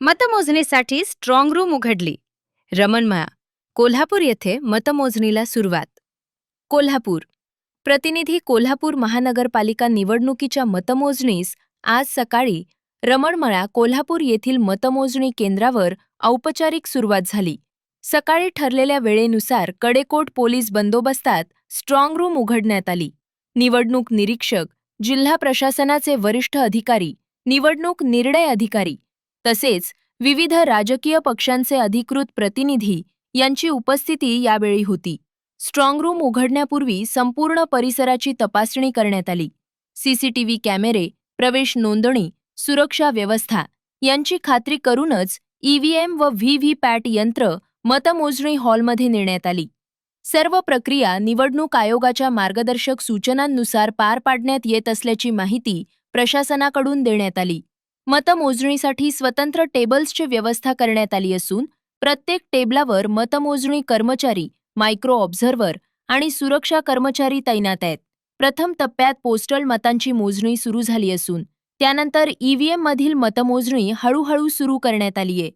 मतमोजणीसाठी strong room उघडली. रमणमळा कोल्हापूर येथे मतमोजणीला सुरुवात. कोल्हापूर प्रतिनिधी कोल्हापूर महानगरपालिका निवडणुकीच्या मतमोजणीस आज सकाळी रमणमळा कोल्हापूर येथील मतमोजणी केंद्रावर औपचारिक सुरुवात झाली. सकाळी ठरलेल्या वेळेनुसार कडेकोट पोलीस बंदोबस्तात स्ट्रॉंग रूम उघडण्यात आली. निवडणूक निरीक्षक जिल्हा प्रशासनाचे वरिष्ठ अधिकारी निवडणूक निर्णय अधिकारी तसेच विविध राजकीय पक्षांचे अधिकृत प्रतिनिधी यांची उपस्थिती यावेळी होती. स्ट्रॉंगरूम उघडण्यापूर्वी संपूर्ण परिसराची तपासणी करण्यात आली. सीसीटीव्ही कॅमेरे प्रवेश नोंदणी सुरक्षा व्यवस्था यांची खात्री करूनच ईव्हीएम व व्ही व्ही पॅट यंत्र मतमोजणी हॉलमध्ये नेण्यात आली. सर्व प्रक्रिया निवडणूक आयोगाच्या मार्गदर्शक सूचनांनुसार पार पाडण्यात येत असल्याची माहिती प्रशासनाकडून देण्यात आली. मतमोजणीसाठी स्वतंत्र टेबल्सची व्यवस्था करण्यात आली असून प्रत्येक टेबलावर मतमोजणी कर्मचारी मायक्रो ऑब्झर्व्हर आणि सुरक्षा कर्मचारी तैनात आहेत. प्रथम टप्प्यात पोस्टल मतांची मोजणी सुरू झाली असून त्यानंतर ईव्हीएम मधील मतमोजणी हळूहळू सुरू करण्यात आलीय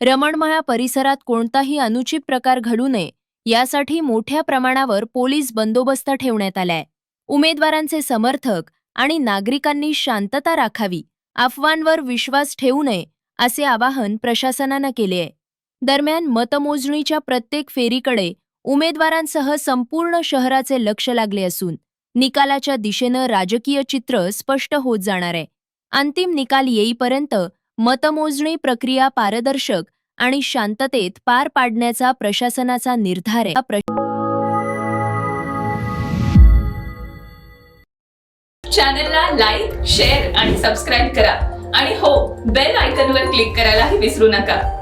रमणमळा परिसरात कोणताही अनुचित प्रकार घडू नये यासाठी मोठ्या प्रमाणावर पोलीस बंदोबस्त ठेवण्यात आलाय. उमेदवारांचे समर्थक आणि नागरिकांनी शांतता राखावी अफवांवर विश्वास ठेवू नये असे आवाहन प्रशासनानं केले आहे. दरम्यान मतमोजणीच्या प्रत्येक फेरीकडे उमेदवारांसह संपूर्ण शहराचे लक्ष लागले असून निकालाच्या दिशेनं राजकीय चित्र स्पष्ट होत जाणार आहे. अंतिम निकाल येईपर्यंत मतमोजणी प्रक्रिया पारदर्शक आणि शांततेत पार पाडण्याचा प्रशासनाचा निर्धार आहे. चॅनलला लाईक शेअर आणि सबस्क्राईब करा. आणि हो बेल आयकनवर क्लिक करायलाही विसरू नका.